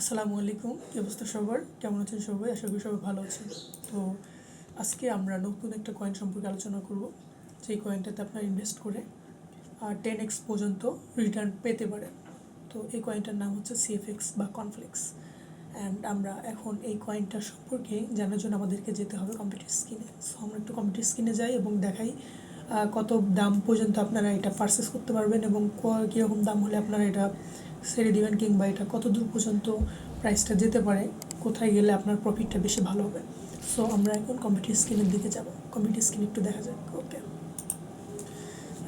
আসসালামু আলাইকুম, কি অবস্থা সবার? কেমন আছেন সবাই? আশা করি সবাই ভালো আছেন। তো আজকে আমরা নতুন একটা কয়েন সম্পর্কে আলোচনা করব। যেই কয়েনটাতে আপনারা ইনভেস্ট করে টেন এক্স পর্যন্ত রিটার্ন পেতে পারেন। তো এই কয়েনটার নাম হচ্ছে সিএফএক্স বা কনফ্লেক্স অ্যান্ড আমরা এখন এই কয়েনটার সম্পর্কে জানার জন্য আমাদেরকে যেতে হবে কম্পিউটার স্ক্রিনে সো আমরা একটু কম্পিউটার স্ক্রিনে যাই এবং দেখাই কত দাম পর্যন্ত আপনারা এটা পারচেস করতে পারবেন এবং কীরকম দাম হলে আপনারা এটা ছেড়ে দিবেন কিংবা এটা কত দূর পর্যন্ত প্রাইসটা যেতে পারে, কোথায় গেলে আপনার প্রফিটটা বেশি ভালো হবে? সো আমরা এখন কম্পিউটার স্ক্রিনের দিকে যাব। কম্পিউটার স্ক্রিন একটু দেখা যাক ওকে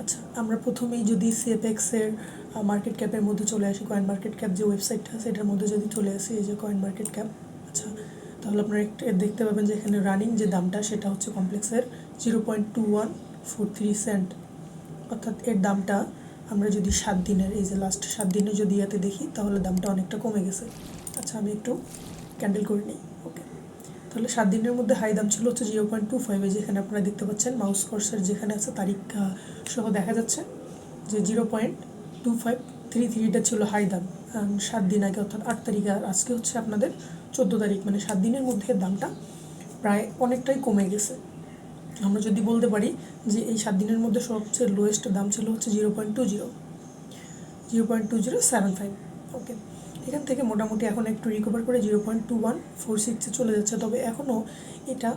আচ্ছা আমরা প্রথমেই যদি সিএফএক্সের মার্কেট ক্যাপের মধ্যে চলে আসি কয়েন মার্কেট ক্যাপ যে ওয়েবসাইটটা আছে, এটার মধ্যে যদি চলে আসি, এই যে কয়েন মার্কেট ক্যাপ আচ্ছা তাহলে আপনারা একটা দেখতে পাবেন যে এখানে রানিং যে দামটা, সেটা হচ্ছে কমপ্লেক্সের zero point two one four three cent অর্থাৎ এর দামটা আমরা যদি সাত দিনের, এই যে লাস্ট সাত দিনে যদি ইয়াতে দেখি, তাহলে দামটা অনেকটা কমে গেছে। আচ্ছা আমি একটু ক্যান্ডেল করে নিই। ওকে তাহলে সাত দিনের মধ্যে হাই দাম ছিল হচ্ছে জিরো পয়েন্ট টু ফাইভে যেখানে আপনারা দেখতে পাচ্ছেন মাউস কোর্সের যেখানে আছে তারিখ সহ দেখা যাচ্ছে যে zero point two five three থ্রিটা ছিল হাই দাম। সাত দিন আগে, অর্থাৎ আট তারিখ, আর আজকে হচ্ছে আপনাদের চোদ্দ তারিখ মানে সাত দিনের মধ্যে দামটা প্রায় অনেকটাই কমে গেছে। আমরা যদি বলতে পারি যে এই সাত দিনের মধ্যে সবচেয়ে লোয়েস্ট দাম ছিল হচ্ছে zero point two zero zero point two zero seven five okay এখান থেকে মোটামুটি এখন একটু রিকভার করে zero point two one four সিক্সে চলে যাচ্ছে। তবে এখনও এটা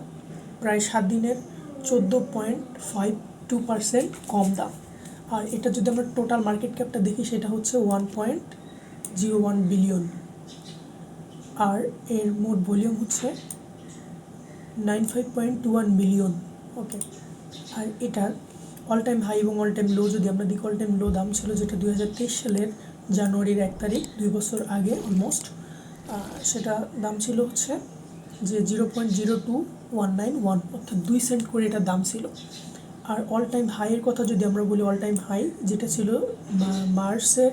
প্রায় সাত দিনের চোদ্দ পয়েন্ট ফাইভ টু পার্সেন্ট কম দাম। আর এটা যদি আমরা টোটাল মার্কেট ক্যাপটা দেখি, সেটা হচ্ছে one point zero one billion আর এর মোট ভলিউম হচ্ছে nine five point two one million okay আর এটার অল টাইম হাই এবং অল টাইম লো যদি আমরা দেখি অল টাইম লো দাম ছিল যেটা দুই হাজার তেইশ সালের জানুয়ারির এক তারিখ, দুই বছর আগে অলমোস্ট সেটা দাম ছিল হচ্ছে যে zero point zero two one nine one অর্থাৎ দুই সেন্ট করে এটার দাম ছিল। আর অল টাইম হাইয়ের কথা যদি আমরা বলি অল টাইম হাই যেটা ছিল মার্চের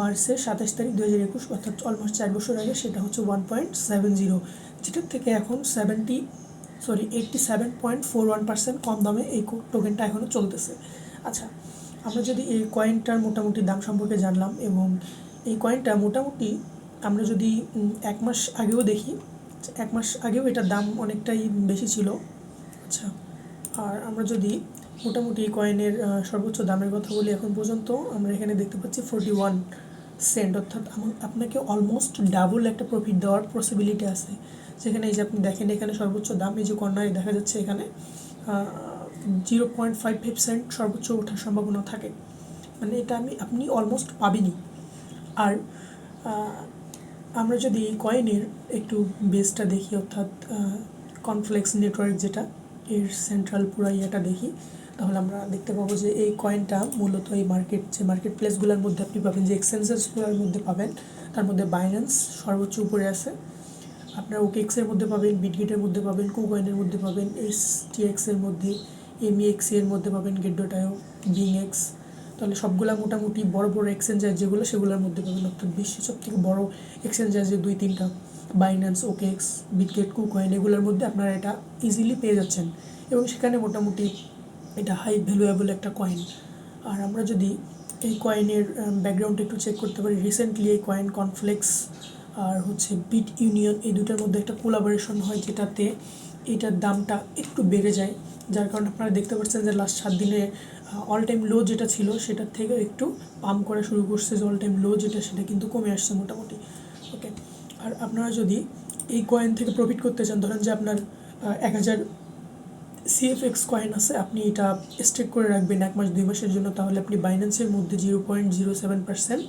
মার্চের সাতাশ তারিখ দু হাজার একুশ, অর্থাৎ অলমোস্ট চার বছর আগে, সেটা হচ্ছে ওয়ান পয়েন্ট সেভেন জিরো যেটার থেকে এখন seventy sorry eighty seven point four one percent কম দামে এই টোকেনটা এখনও চলতেছে। আচ্ছা আমরা যদি এই কয়েনটার মোটামুটি দাম সম্পর্কে জানলাম এবং এই কয়েনটা মোটামুটি আমরা যদি এক মাস আগেও দেখি এক মাস আগেও এটার দাম অনেকটাই বেশি ছিল। আচ্ছা আর আমরা যদি মোটামুটি কয়েনের সর্বোচ্চ দামের কথা বলি এখন পর্যন্ত, আমরা এখানে দেখতে পাচ্ছি ফোরটি ওয়ান সেন্ট অর্থাৎ আপনাকে অলমোস্ট ডাবল একটা প্রফিট দেওয়ার পসিবিলিটি আছে। যেখানে এই যে আপনি দেখেন এখানে সর্বোচ্চ দাম, এই যে কর্নারে দেখা যাচ্ছে এখানে zero point five five cent সর্বোচ্চ ওঠার সম্ভাবনা থাকে। মানে এটা আমি, আপনি অলমোস্ট পাবেনই। আর আমরা যদি এই কয়েনের একটু বেসটা দেখি, অর্থাৎ কনফ্লেক্স নেটওয়ার্ক যেটা, এর সেন্ট্রাল পুরো ইয়েটা দেখি, তাহলে আমরা দেখতে পাবো যে এই কয়েনটা মূলত এই মার্কেট যে মার্কেট প্লেসগুলোর মধ্যে আপনি পাবেন, যে এক্সচেঞ্জেসগুলোর মধ্যে পাবেন, তার মধ্যে বাইন্যান্স সর্বোচ্চ উপরে আছে। আপনার ওকেক্সের মধ্যে পাবেন বিটগেটের মধ্যে পাবেন কুকয়েনের মধ্যে পাবেন এস টিএক্সের মধ্যে এমইএক্স এর মধ্যে পাবেন গেডোটায়ও বিং এক্স তাহলে সবগুলা মোটামুটি বড় বড় এক্সচেঞ্জার যেগুলো, সেগুলোর মধ্যে পাবেন অর্থাৎ বিশ্বের সব থেকে বড় এক্সচেঞ্জার যে দুই তিনটা বাইন্যান্স ওকেক্স বিটগেট কুকয়েন এগুলোর মধ্যে আপনারা এটা ইজিলি পেয়ে যাচ্ছেন। এবং সেখানে মোটামুটি এটা হাই ভ্যালুয়েবল একটা কয়েন আর আমরা যদি এই কয়েনের ব্যাকগ্রাউন্ড একটু চেক করতে পারি রিসেন্টলি এই কয়েন কনফ্লেক্স আর হচ্ছে বিট ইউনিয়ন, এই দুটার মধ্যে একটা কোলাবোরেশন হয় যেটাতে এটার দামটা একটু বেড়ে যায়। যার কারণে আপনারা দেখতে পাচ্ছেন যে লাস্ট সাত দিনে অল টাইম লো যেটা ছিল সেটার থেকেও একটু পাম্প করা শুরু করছে যে অল টাইম লো যেটা, সেটা কিন্তু কমে আসছে মোটামুটি। ওকে আর আপনারা যদি এই কয়েন থেকে প্রফিট করতে চান, ধরেন যে আপনার এক হাজার সিএফএক্স কয়েন আছে, আপনি এটা স্টেক করে রাখবেন এক মাস, দুই মাসের জন্য, তাহলে আপনি বাইন্যান্সের মধ্যে zero point zero seven percent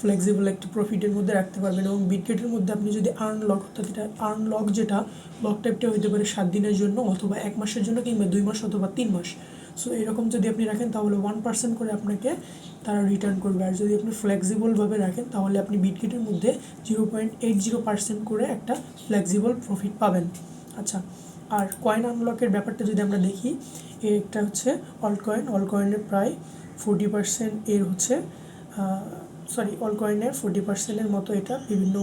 flexible একটি প্রফিটের মধ্যে রাখতে পারবেন এবং বিটগেটের মধ্যে আপনি যদি আর্ন লক অর্থাৎ এটা আর্ন লক যেটা লক টাইপটা হতে পারে সাত দিনের জন্য অথবা এক মাসের জন্য কিংবা দুই মাস অথবা তিন মাস। সো এরকম যদি আপনি রাখেন তাহলে ওয়ান পার্সেন্ট করে আপনাকে তারা রিটার্ন করবে। আর যদি আপনি ফ্লেক্সিবলভাবে রাখেন তাহলে আপনি বিটগেটের মধ্যে zero point eight zero percent করে একটা ফ্লেক্সিবল প্রফিট পাবেন। আচ্ছা আর কয়েন আনলকের ব্যাপারটা যদি আমরা দেখি, একটা হচ্ছে অল কয়েন অল কয়েনের প্রায় ফোর্টি পার্সেন্ট এর হচ্ছে সরি অল কয়েনের ফোর্টি পার্সেন্টের মতো এটা বিভিন্ন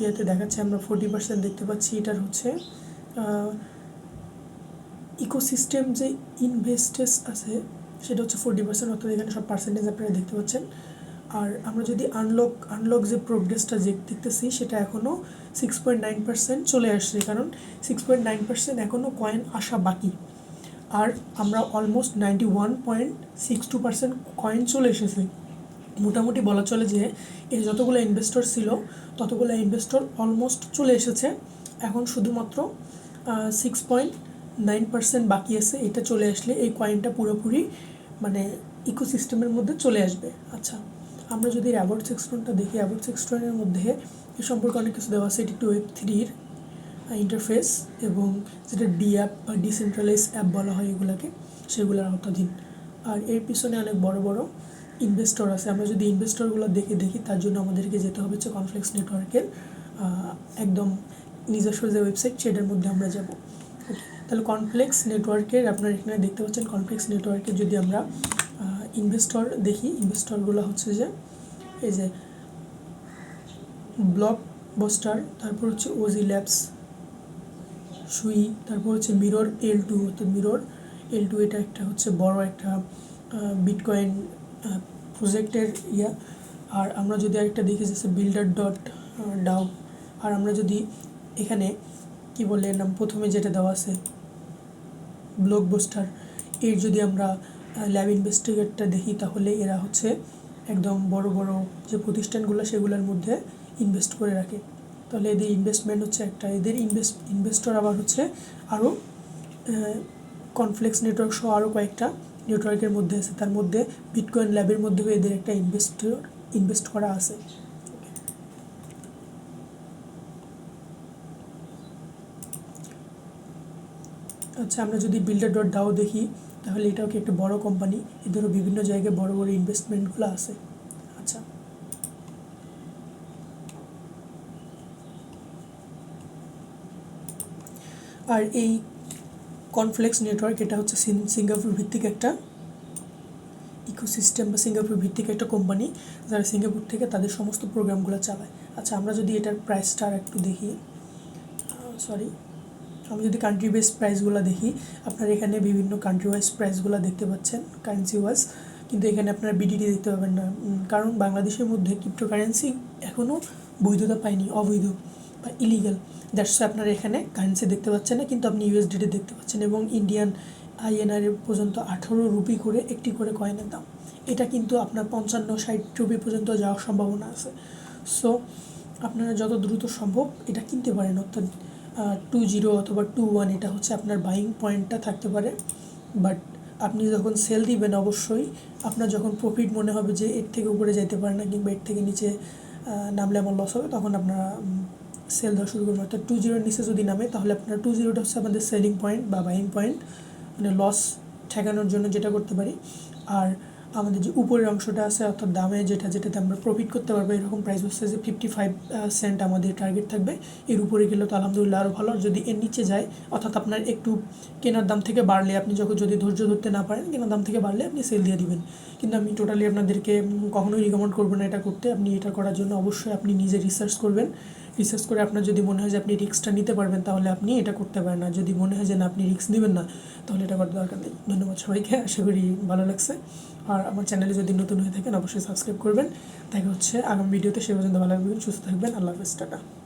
ইয়েতে দেখাচ্ছে। আমরা ফোর্টি পার্সেন্ট দেখতে পাচ্ছি, এটার হচ্ছে ইকোসিস্টেম যে ইনভেস্টেস আছে, সেটা হচ্ছে ফোর্টি পার্সেন্ট অর্থাৎ এখানে সব পার্সেন্টেজ আপনারা দেখতে পাচ্ছেন। আর আমরা যদি আনলক আনলক যে প্রোগ্রেসটা যে দেখতেছি, সেটা এখনও সিক্স পয়েন্ট নাইন পার্সেন্ট চলে আসছে, কারণ সিক্স পয়েন্ট নাইন পার্সেন্ট এখনও কয়েন আসা বাকি। আর আমরা almost ninety one point six two percent coin চলে এসেছে। মোটামুটি বলা চলে যে এই যতগুলো ইনভেস্টর ছিল, ততগুলো ইনভেস্টর অলমোস্ট চলে এসেছে। এখন শুধুমাত্র সিক্স পয়েন্ট নাইন পার্সেন্ট বাকি আছে, এটা চলে আসলে এই কয়েনটা পুরোপুরি মানে ইকোসিস্টেমের মধ্যে চলে আসবে। আচ্ছা আমরা যদি অ্যাবোর্ড সেক্সটনটা দেখি অ্যাবোর্ড সেক্সটনের মধ্যে এ সম্পর্কে অনেক কিছু দেওয়া আছে, এটি একটু ওয়েব থ্রির ইন্টারফেস এবং যেটা ডি অ্যাপ বা ডিসেন্ট্রালাইজ অ্যাপ বলা হয় এগুলোকে, সেগুলোর আওতাধীন আর এর পিছনে অনেক বড় বড় ইনভেস্টর আছে, আমরা যদি ইনভেস্টরগুলো দেখে দেখি, তার জন্য আমাদেরকে যেতে হবে হচ্ছে কনফ্লেক্স নেটওয়ার্কের একদম নিজস্ব যে ওয়েবসাইট সেটার মধ্যে আমরা যাব। তাহলে কনফ্লেক্স নেটওয়ার্কের আপনারা এখানে দেখতে পাচ্ছেন কনফ্লেক্স নেটওয়ার্কের যদি আমরা ইনভেস্টর দেখি ইনভেস্টরগুলো হচ্ছে যে, এই যে ব্লক বস্টার তারপর হচ্ছে ওজি ল্যাবস সুই তারপর হচ্ছে মিরর এল টু অর্থাৎ মিরর এল টু এটা একটা হচ্ছে বড় একটা বিটকয়েন প্রজেক্টের ইয়া। আর আমরা যদি আরেকটা দেখি যে বিল্ডার ডট ডাউ আর আমরা যদি এখানে, কি বলে নাম, প্রথমে যেটা দেওয়া আছে ব্লক বোস্টার এর যদি আমরা ল্যাব ইনভেস্টিগেটটা দেখি, তাহলে এরা হচ্ছে একদম বড় বড় যে প্রতিষ্ঠানগুলো, সেগুলোর মধ্যে ইনভেস্ট করে রাখে। তাহলে এদের ইনভেস্টমেন্ট হচ্ছে একটা। এদের ইনভেস্ট ইনভেস্টর আবার হচ্ছে আরও কনফ্লেক্স নেটওয়ার্ক সহ আরও কয়েকটা নেটওয়ার্কের মধ্যে আছে, তার মধ্যে বিটকয়েন ল্যাবের মধ্যেও এদের একটা ইনভেস্টর ইনভেস্ট করা আছে। আচ্ছা আমরা যদি বিল্ডার ডট ডাও দেখি, তাহলে এটাও কি একটা বড় কোম্পানি এদেরও বিভিন্ন জায়গায় বড় বড় ইনভেস্টমেন্টগুলো আছে। আচ্ছা। আর এই কনফ্লেক্স নেটওয়ার্ক এটা হচ্ছে সিঙ্গাপুর ভিত্তিক একটা ইকোসিস্টেম বা সিঙ্গাপুর ভিত্তিক একটা কোম্পানি যারা সিঙ্গাপুর থেকে তাদের সমস্ত প্রোগ্রামগুলো চালায়। আচ্ছা আমরা যদি এটার প্রাইসটা একটু দেখি। সরি আমি যদি কান্ট্রি বেস প্রাইসগুলো দেখি, আপনারা এখানে বিভিন্ন কান্ট্রি ওয়াইজ প্রাইসগুলো দেখতে পাচ্ছেন কারেন্সি ওয়াইজ কিন্তু এখানে আপনারা বিডিটি দেখতে পাবেন না। কারণ বাংলাদেশের মধ্যে ক্রিপ্টোকারেন্সি এখনও বৈধতা পায়নি, অবৈধ বা ইলিগাল দ্যাটস আপনারা এখানে কারেন্সি দেখতে পাচ্ছেন না, কিন্তু আপনি ইউএসডিটি দেখতে পাচ্ছেন এবং ইন্ডিয়ান আইএনআর পর্যন্ত আঠারো রুপি করে একটি করে কয়েনের দাম। এটা কিন্তু আপনার পঞ্চান্ন ষাট রুপি পর্যন্ত যাওয়ার সম্ভাবনা আছে। সো আপনারা যত দ্রুত সম্ভব এটা কিনতে পারেন। অর্থাৎ টু জিরো অথবা টু ওয়ান এটা হচ্ছে আপনার বাইং পয়েন্টটা থাকতে পারে। বাট আপনি যখন সেল দিবেন অবশ্যই, আপনার যখন প্রফিট মনে হবে যে এর থেকে উপরে যেতে পারে না কিংবা এর থেকে নিচে নামলে আমার লস হবে, তখন আপনারা সেল দেওয়া শুরু করবেন অর্থাৎ টু জিরোর নিচে যদি নামে, তাহলে আপনার টু জিরোটা হচ্ছে আমাদের সেলিং পয়েন্ট বা বাইং পয়েন্ট মানে লস ঠেকানোর জন্য যেটা করতে পারি। আর আমাদের যে উপরের অংশটা আছে, অর্থাৎ দামে যেটা, যেটাতে আমরা প্রফিট করতে পারব, এরকম প্রাইস হচ্ছে যে ফিফটি ফাইভ সেন্ট আমাদের টার্গেট থাকবে। এর উপরে গেলে তো আলহামদুলিল্লাহ আরও ভালো। যদি এর নিচে যায়, অর্থাৎ আপনার একটু কেনার দাম থেকে বাড়লে আপনি যখন, যদি ধৈর্য ধরতে না পারেন, কেনার দাম থেকে বাড়লে আপনি সেল দিয়ে দিবেন। কিন্তু আমি টোটালি আপনাদেরকে কখনোই রিকমেন্ড করব না এটা করতে। আপনি এটা করার জন্য অবশ্যই আপনি নিজে রিসার্চ করবেন। রিসার্চ করে আপনার যদি মনে হয় যে আপনি রিক্সটা নিতে পারবেন, তাহলে আপনি এটা করতে পারেন। না যদি মনে হয় যে না, আপনি রিক্স নেবেন না, তাহলে এটা করার দরকার নেই। ধন্যবাদ সবাইকে, আশা করি ভালো লাগছে। আর আমার চ্যানেলে যদি নতুন হয়ে থাকেন, অবশ্যই সাবস্ক্রাইব করবেন। দেখা হচ্ছে আগামী ভিডিওতে, সে পর্যন্ত ভালো থাকবেন, সুস্থ থাকবেন। আল্লাহ হাফেজ, টাটা।